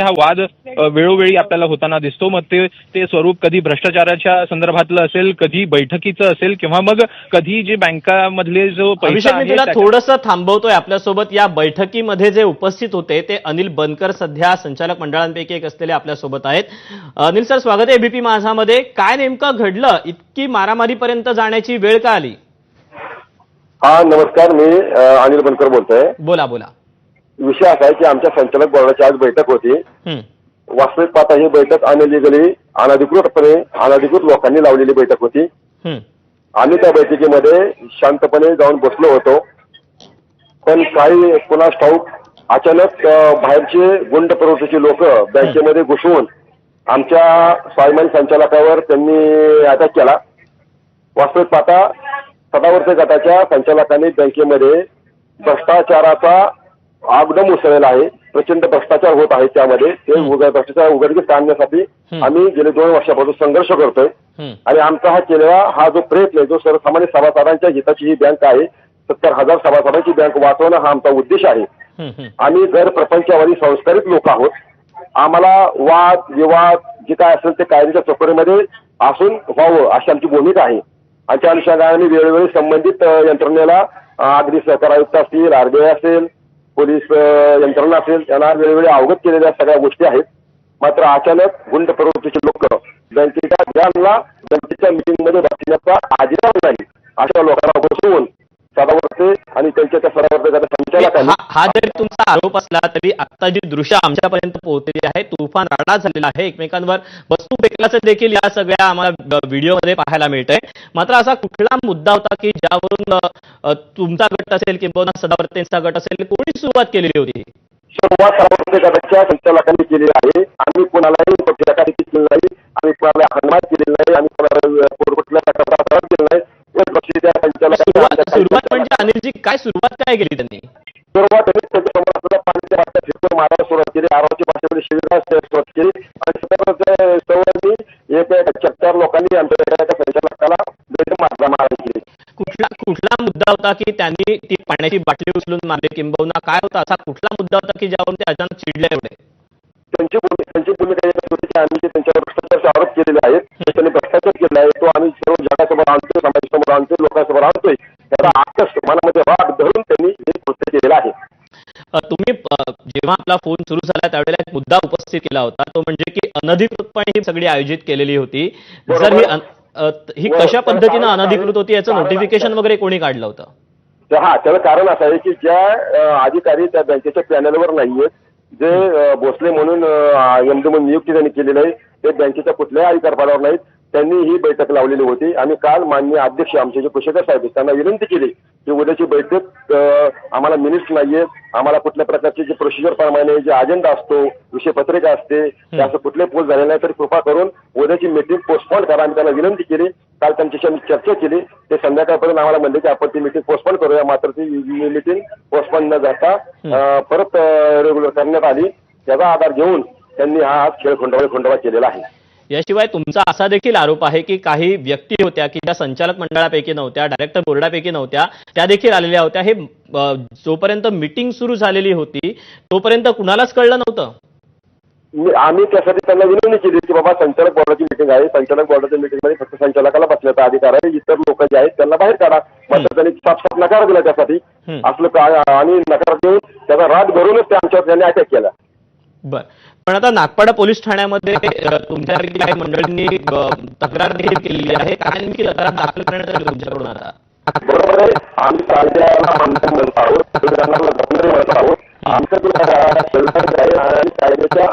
हा वाद वेळोवेळी आपल्याला होताना दिसतो. मग ते ते स्वरूप कधी भ्रष्टाचाराच्या संदर्भातलं असेल कधी बैठकीचं असेल किंवा मग कधी जे बँकामधले जो पैसा मी तुला थोडंसं थांबवतोय आपल्यासोबत. या बैठकीमध्ये जे उपस्थित होते ते अनिल बनकर सध्या संचालक मंडळांपैकी एक असलेले आपल्यासोबत आहेत. अनिल सर स्वागत आहे एबीपी माझामध्ये. काय नेमकं घडलं? इतकी मारामारीपर्यंत जाण्याची वेळ का आली? हा नमस्कार. मी अनिल बनकर बोलतोय. बोला बोला. विषय असा आहे की आमच्या संचालक बोर्डाची आज बैठक होती. हं, वास्तविक पाहता ही बैठक अनलिगली अनधिकृतपणे अनधिकृत लोकांनी लावलेली बैठक होती. आम्ही त्या बैठकीमध्ये शांतपणे जाऊन बसलो होतो. पण काही पुन्हा ठाऊक अचानक बाहेरचे गुंड प्रवृत्तीचे लोक बँकेमध्ये घुसवून आमच्या स्वाभिमानी संचालकावर त्यांनी अटॅक केला. वास्तविक पाहता सदावर्त गटाच्या संचालकांनी बँकेमध्ये भ्रष्टाचाराचा आगडम उसळलेला आहे. प्रचंड भ्रष्टाचार होत आहे त्यामध्ये. ते उघड भ्रष्टाचार उघडकीस आणण्यासाठी. आम्ही गेले दोन वर्षापासून संघर्ष करतोय. आणि आमचा हा केलेला हा जो प्रयत्न आहे जो सर्वसामान्य सभासदांच्या हिताची ही बँक आहे सत्तर हजार सभासदांची बँक वाचवणं हा आमचा उद्देश आहे. आम्ही घर प्रपंचावादी संस्कारित लोक आहोत. आम्हाला वाद विवाद जे काय असेल ते कायद्याच्या चौकटीमध्ये असून व्हावं अशी आमची भूमिका आहे. आणि त्या अनुषंगाने वेळोवेळी संबंधित यंत्रणेला अगदी सहकार आयुक्त असतील आरबीआय असेल पोलीस यंत्रणा असेल त्यांना वेळोवेळी अवगत केलेल्या सगळ्या गोष्टी आहेत. मात्र अचानक गुंड प्रवृत्तीचे लोक बँकेच्या ज्यांना बँकेच्या मिटिंगमध्ये बसण्याचा आजीराव नाही अशा लोकांना बसवून सदावर्ते आणि त्यांच्या त्या हा जरी तुमचा आरोप असला तरी आता जी दृश्य आमच्यापर्यंत पोहोचलेली आहे तुफान राडा झालेला आहे एकमेकांवर. वस्तू फेकल्याचं देखील या सगळ्या आम्हाला व्हिडिओमध्ये पाहायला मिळतंय. मात्र असा कुठला मुद्दा होता की ज्यावरून तुमचा गट असेल किंवा सदावर्तेंचा गट असेल कोणी सुरुवात केलेली होती? सुरुवात सदावर्ते गटाच्या संचालकांनी केली आहे. आम्ही कोणालाही पक्षासाठी केली नाही. आम्ही कोणाला हनुमान केलेली नाही. आम्ही कोणाला केली नाही. सुरुवात म्हणजे अनिलजी काय सुरुवात काय केली त्यांनी? सुरुवात त्याच्या असलेल्या पाण्याच्या वाट्या फिरकून मारायला सुरुवात केली. आरोग्य भाषेमध्ये शिबिरा सुरुवात केली. आणि सवयनी एक एक चक्कर लोकांनी आमच्या एका संचालकाला बेदम मारला मारायला केली कुठला कुठला मुद्दा होता की त्यांनी ती पाण्याची बाटली उचलून मारली किंबहुना? काय होता असा कुठला मुद्दा होता की ज्यावरून ते अचानक चिडले एवढे? त्यांची त्यांची भूमिका आम्ही जे त्यांच्यावर भ्रष्टाचारचे आरोप केलेले आहेत त्यांनी भ्रष्टाचार केला आहे तो आम्ही सर्व जगासमोर आणतोय समाजासमोर आणतोय लोकांसमोर आणतोय. त्याचा आकर्ष मनामध्ये राग धरून त्यांनी केलेलं आहे. तुम्ही जेव्हा आपला फोन सुरू झाला त्यावेळेला एक मुद्दा उपस्थित केला होता तो म्हणजे की अनधिकृतपणे ही सगळी आयोजित केलेली होती. जर ही ही कशा पद्धतीनं अनधिकृत होती याचं नोटिफिकेशन वगैरे कोणी काढलं होतं? तर हा त्याचं कारण असं आहे की ज्या अधिकारी त्या बँकेच्या पॅनलवर नाहीयेत जे भोसले म्हणून एमडी म्हणून नियुक्ती त्यांनी केलेली आहे ते बँकेच्या कुठल्याही अधिकार पदावर नाहीत. त्यांनी ही बैठक लावलेली होती. आम्ही काल माननीय अध्यक्ष आमचे जे कुशेकर साहेब त्यांना विनंती केली की उद्याची बैठक आम्हाला मिनिट्स नाहीये. आम्हाला कुठल्या प्रकारचे जे प्रोसिजर प्रमाणे जे अजेंडा असतो विषयपत्रिका असते ते असं कुठले पोस्ट झाले नाही तर कृपा करून उद्याची मीटिंग पोस्टपोन करा. आम्ही त्यांना विनंती केली. काल त्यांच्याशी आम्ही चर्चा केली. ते संध्याकाळपर्यंत आम्हाला म्हणले की आपण ती मीटिंग पोस्टपोन करूया. मात्र ती मीटिंग पोस्टपोन न जाता परत रेग्युलर करण्यात आली. त्याचा आधार घेऊन त्यांनी हा आज खेळ खंडोबा खंडोबा केलेला आहे. याशिवाय तुमचा असा देखील आरोप आहे की काही व्यक्ती होत्या की ज्या संचालक मंडळापैकी नव्हत्या डायरेक्टर बोर्डापैकी नव्हत्या त्या देखील आलेल्या होत्या. हे जोपर्यंत मीटिंग सुरू झालेली होती तोपर्यंत कुणालाच कळलं नव्हतं? आम्ही त्यासाठी त्यांना विनंती केली की बाबा संचालक बोर्डाची मीटिंग आहे. संचालक बोर्डाच्या मीटिंगमध्ये फक्त संचालकाला बसण्याचा अधिकार आहे. इतर लोक जे आहेत त्यांना बाहेर काढा. मात्र त्यांनी साफ नकार दिला त्यासाठी. असलं आणि नकार देऊन त्याचा राग धरूनच ते आमच्यावर त्यांनी अटॅक केला. बर. पण आता नागपाडा पोलीस ठाण्यामध्ये तुमच्यासारखी काही मंडळींनी तक्रार देखील केलेली आहे. कारण नेमकी तक्रार दाखल करण्यात आली तुमच्याकडून आता. बरोबर आहे. आम्ही कायद्याला आहोत. संविधानाला आहोत. आमचं जो आहे. आणि कायद्याच्या